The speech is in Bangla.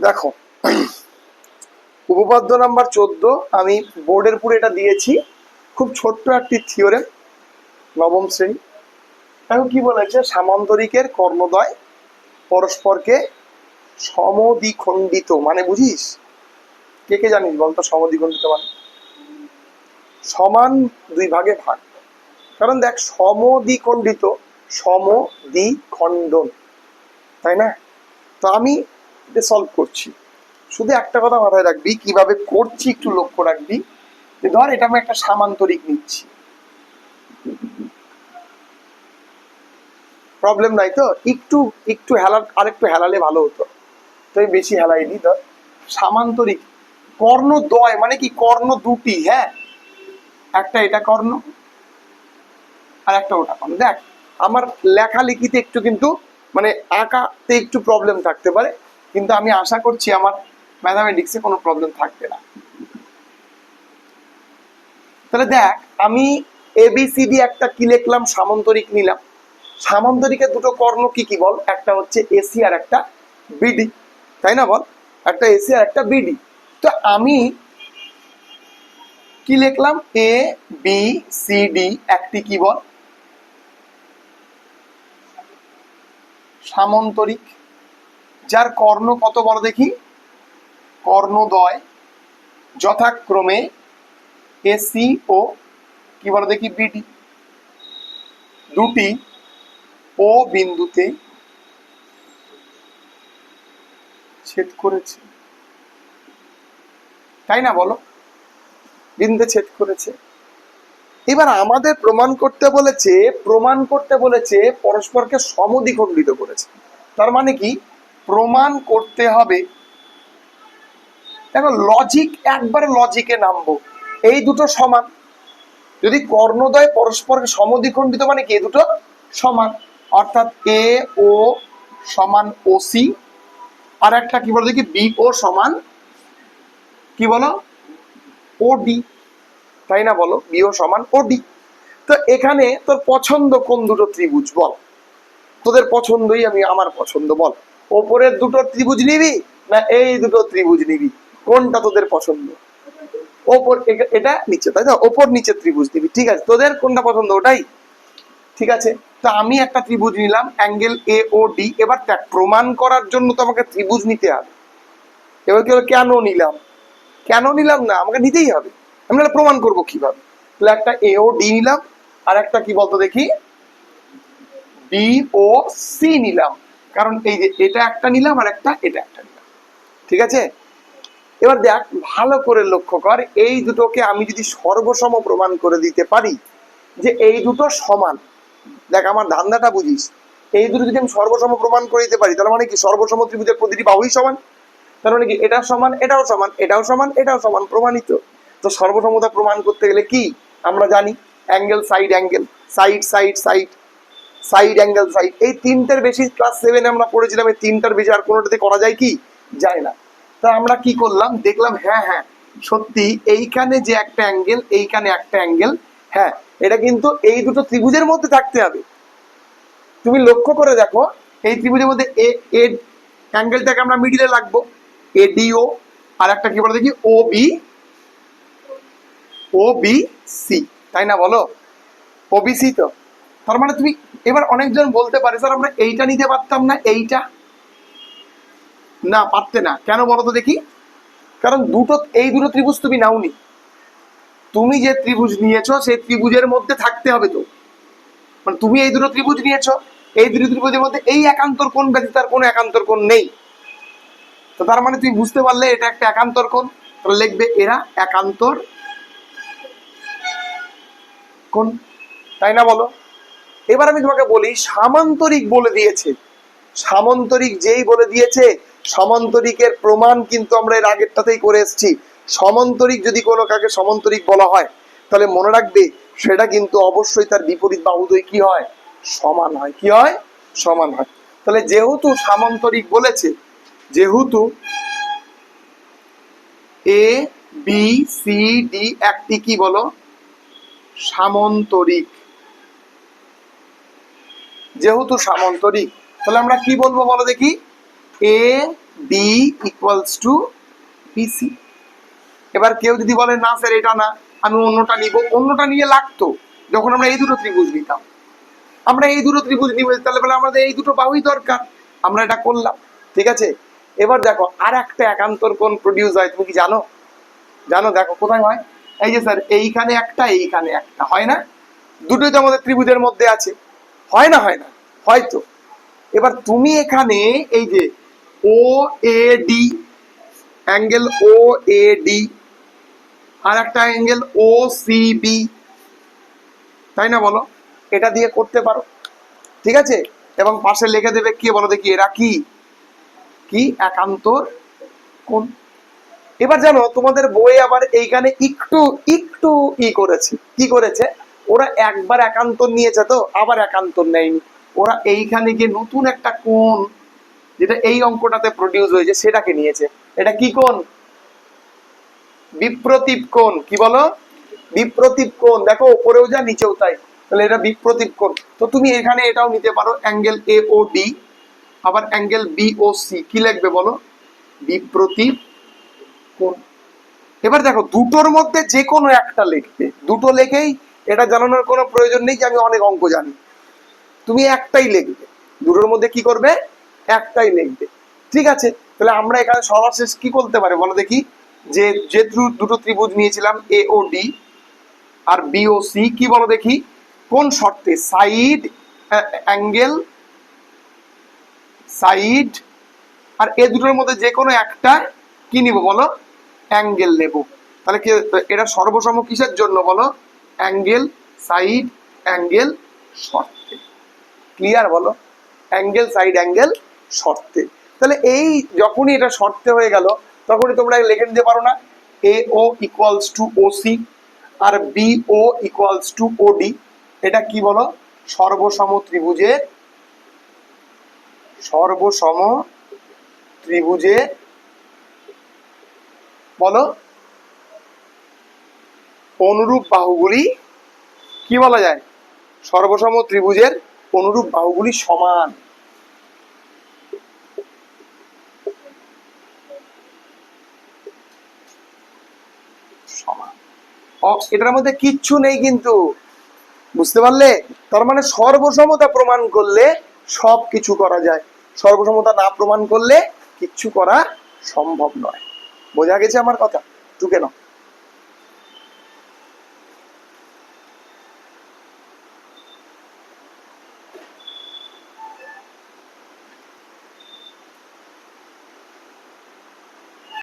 দেখো, উপপাদ্য নাম্বার চোদ্দ, আমি বোর্ডের পুরো এটা দিয়েছি। খুব ছোট্ট একটি থিওরেম নবম শ্রেণি। দেখো কি বলেছে? সামান্তরিকের কর্ণদ্বয় পরস্পরকে সমদ্বিখণ্ডিত মানে বুঝিস? কে কে জানিস বলতো সমদ্বিখণ্ডিত মানে? সমান দুই ভাগে ভাগ। কারণ দেখ, সমদ্বিখণ্ডিত, সমদ্বিখণ্ডন, তাই না? তো আমি এটা সলভ করছি। শুধু একটা কথা মাথায় রাখবি, কীভাবে করছি একটু লক্ষ্য রাখবি, যে ধর এটা আমি একটা সামান্তরিক নিচ্ছি। প্রবলেম নাই তো? একটু একটু হেলা আরেকটু হেলালে ভালো হতো। তো আমি বেশি হেলাইনি ধর। সামান্তরিক, কর্ণ দয় মানে কি কর্ণ দুটি হ্যাঁ? একটা এটা কর্ণ, আর একটা ওটা কর্ণ। দেখ, আমার লেখালেখিতে একটু কিন্তু মানে আঁকাতে একটু প্রবলেম থাকতে পারে। কিন্তু আমি আশা করছি আমার ম্যাথামেটিক্সে কোনো প্রবলেম থাকবে না। তাহলে দেখ, আমি এবিসিডি একটা কি লিখলাম? সামন্তরিক নিলাম। সামন্তরিকের দুটো কর্ণ কি কি বল? একটা হচ্ছে এসি আর একটা বিডি তাই না বল? একটা এসি আর একটা বিডি তো আমি কি লিখলাম? এ বি সি ডি একটি কি বল? সামান্তরিক যার কর্ণ কত বড় দেখি? কর্ণদ্বয় যথাক্রমে এসি ও কি বলো দেখি? বিডি দুটি ও বিন্দুতে ছেদ করেছে। তাই না বলো? বিন্দুতে ছেদ করেছে। এবার আমাদের প্রমাণ করতে বলেছে, প্রমাণ করতে বলেছে, পরস্পরকে সমদ্বিখণ্ডিত করেছে। তার মানে কি? প্রমাণ করতে হবে। দেখো লজিক একবারে লজিকে নামবো। এই দুটো সমান। যদি কর্ণদ্বয় পরস্পরকে সমদ্বিখণ্ডিত মানে কি? দুটো সমান। অর্থাৎ এ ও সমান ও সি আর একটা কি বলো দেখি? বি ও সমান কি বলো? ও ডি তাই না বলো? বি ও সমান ও ডি তো এখানে তোর পছন্দ কোন দুটো ত্রিভুজ বল? তোদের পছন্দই আমি আমার পছন্দ বল। ওপরের দুটো ত্রিভুজ নিবি না এই দুটো ত্রিভুজ নিবি? কোনটা তোদের পছন্দ? ওপর এটা নিচে, তাই তো? ওপর নিচে ত্রিভুজ নিবি, ঠিক আছে? তোদের কোনটা পছন্দ, ওটাই? ঠিক আছে? তো আমি একটা ত্রিভুজ নিলাম, অ্যাঙ্গেল এ ও ডি এবার দেখ, প্রমাণ করার জন্য তো আমাকে ত্রিভুজ নিতে হবে। এবার কি হলো, কেন নিলাম? কেন নিলাম না? আমাকে নিতেই হবে। আমি প্রমাণ করব কীভাবে? তাহলে একটা এ ও ডি নিলাম, আর একটা কি বলতো দেখি? বি ও সি নিলাম। কারণ এই যে এটা একটা নিলাম আর একটা এটা একটা নিলাম। ঠিক আছে? এবার দেখ, ভালো করে লক্ষ্য কর, এই দুটোকে আমি যদি সর্বসম প্রমাণ করে দিতে পারি যে এই দুটো সমান, দেখ আমার ধান্দাটা বুঝিস, এই দুটো যদি আমি সর্বসম প্রমাণ করে দিতে পারি, তাহলে মানে কি সর্বসম ত্রিভুজের প্রতিটি বাহুই সমান? তার মানে কি এটা সমান, এটাও সমান এটাও সমান এটাও সমান, প্রমাণিত। তো সর্বসমতা প্রমাণ করতে গেলে কি আমরা জানি? Angle, side angle, side side side. Side angle side এই তিনটার বেশি ক্লাস সেভেনে আমরা পড়েছিলাম, এই তিনটার বেশি আর কোনোটাতে করা যায় কি? যায় না। তা আমরা কি করলাম? দেখলাম হ্যাঁ হ্যাঁ সত্যি এইখানে যে একটা অ্যাঙ্গেল এইখানে একটা অ্যাঙ্গেল হ্যাঁ এটা কিন্তু এই দুটো ত্রিভুজের মধ্যে থাকতে হবে। তুমি লক্ষ্য করে দেখো, এই ত্রিভুজের মধ্যে এ এ অ্যাঙ্গেলটাকে আমরা মিডিলে রাখব এডিও আর একটা কি বলে দেখি? O, B O, B, C. তাই না বলো? ও, বি, সি তো? তার মানে তুমি এবার অনেকজন বলতে পারে, স্যার, আমরা এইটা নিতে পারতাম না, এইটা। না, পারতে না। কেন বলো তো দেখি। কারণ দুটো, এই দুটো ত্রিভুজ তুমি নাওনি। তুমি যে ত্রিভুজ নিয়েছো, সেই ত্রিভুজের মধ্যে থাকতে হবে তো। মানে তুমি এই দুটো ত্রিভুজ নিয়েছো, এই দুটো ত্রিভুজের মধ্যে এই একান্তর কোণ ব্যতীত তার কোনো একান্তর কোণ নেই। তো তার মানে তুমি বুঝতে পারলে এটা একটা একান্তর কোণ। তাহলে লিখবে এরা একান্তর কোণ। তাই না বলো? এবার আমি তোমাকে বলি, সামান্তরিক বলে দিয়েছে। সামান্তরিক যেই বলে দিয়েছে, সমান্তরিকের প্রমাণ কিন্তু আমরা এর আগেরটাতেই করে এসেছি। সমান্তরিক যদি কোনো কাকে সমান্তরিক বলা হয়, তাহলে মনে রাখবে, সেটা কিন্তু অবশ্যই তার বিপরীত বাহুদয় কি হয়? সমান হয়। কি হয়? সমান হয়। তাহলে যেহেতু সামান্তরিক বলেছে, যেহেতু এ বি সি ডি একটি কি বলো? সামান্তরিক। যেহেতু সামান্তরিক, তাহলে আমরা কি বলব বলো দেখি? A D equals to BC এবার কেউ যদি বলে, না স্যার এটা না, আমি অন্যটা নিব। অন্যটা নিয়ে লাগতো, যখন আমরা এই দুটো ত্রিভুজ নিতাম। আমরা এই দুটো ত্রিভুজ নিব, তাহলে বলে আমাদের এই দুটো বাহুই দরকার। আমরা এটা করলাম, ঠিক আছে? এবার দেখো, আর একটা একান্তর কোন প্রডিউস হয়, তুমি কি জানো? জানো, দেখো, কোথায় হয়? এই যে স্যার এইখানে একটা এইখানে একটা, হয় না? দুটোই তো আমাদের ত্রিভুজের মধ্যে আছে। হয় না হয় না। হয়তো। এবার তুমি এখানে এই যে O A D angle O A D আর একটা অ্যাঙ্গেল ও সি বি তাই না বলো? এটা দিয়ে করতে পারো। ঠিক আছে? এবং পাশে লিখে দেবে কি বলো দেখি, এরা কি? কি? একান্তর কোন এবার জানো, তোমাদের বই আবার এইখানে একটু একটু ই করেছে। কি করেছে? ওরা একবার একান্তর নিয়েছে তো, আবার একান্তর নেয়নি। ওরা এইখানে গিয়ে নতুন একটা কোণ, যেটা এই অঙ্কটাতে প্রডিউস হয়েছে, সেটাকে নিয়েছে। এটা কি কোণ? বিপ্রতীপ কোণ। কি বলো? বিপ্রতীপ কোণ। দেখো উপরেও যা, নিচেও তাই। তাহলে এটা বিপ্রতীপ কোণ। তো তুমি এখানে এটাও নিতে পারো, অ্যাঙ্গেল এ ও ডি আবার অ্যাঙ্গেল বি ও সি কি লিখবে বলো? বিপ্রতীপ কোণ। এবার দেখো, দুটোর মধ্যে যে কোনো একটা লিখবে। দুটো লেখেই এটা জানানোর কোনো প্রয়োজন নেই যে আমি অনেক অঙ্ক জানি। তুমি একটাই লিখবে। দুটোর মধ্যে কি করবে? একটাই লিখবে। ঠিক আছে? তাহলে আমরা এখানে সর্বশেষ কি করতে পারি? বলো দেখি। যে যে দুটো ত্রিভুজ নিয়েছিলাম এ ও ডি আর বি ও সি কি বলো দেখি? কোন শর্তে? সাইড অ্যাঙ্গেল, সাইড আর এ দুটোর মধ্যে যে কোনো একটা কি নিব বলো? অ্যাঙ্গেল নেব। তাহলে কি, এটা সর্বসম কিসের জন্য বলো? অ্যাঙ্গেল, সাইড, অ্যাঙ্গেল শর্তে। ক্লিয়ার বলো? অ্যাঙ্গেল সাইড অ্যাঙ্গেল শর্তে। তাহলে এই যখনই এটা শর্তে হয়ে গেল, তখনই তোমরা লিখে নিতে পারো না A O equals to O C R B O equals to O D এটা কি বলো? সর্বসম ত্রিভুজের, সর্বসম ত্রিভুজে বলো? অনুরূপ বাহুগুলি কি বলা যায়? সর্বসম ত্রিভুজের অনুরূপ বাহুগুলি সমান। এটার মধ্যে কিচ্ছু নেই কিন্তু। বুঝতে পারলে? তার মানে সর্বসমতা প্রমাণ করলে সব কিছু করা যায়। সর্বসমতা না প্রমাণ করলে কিচ্ছু করা সম্ভব নয়। বোঝা গেছে আমার কথা? টুকে নাও।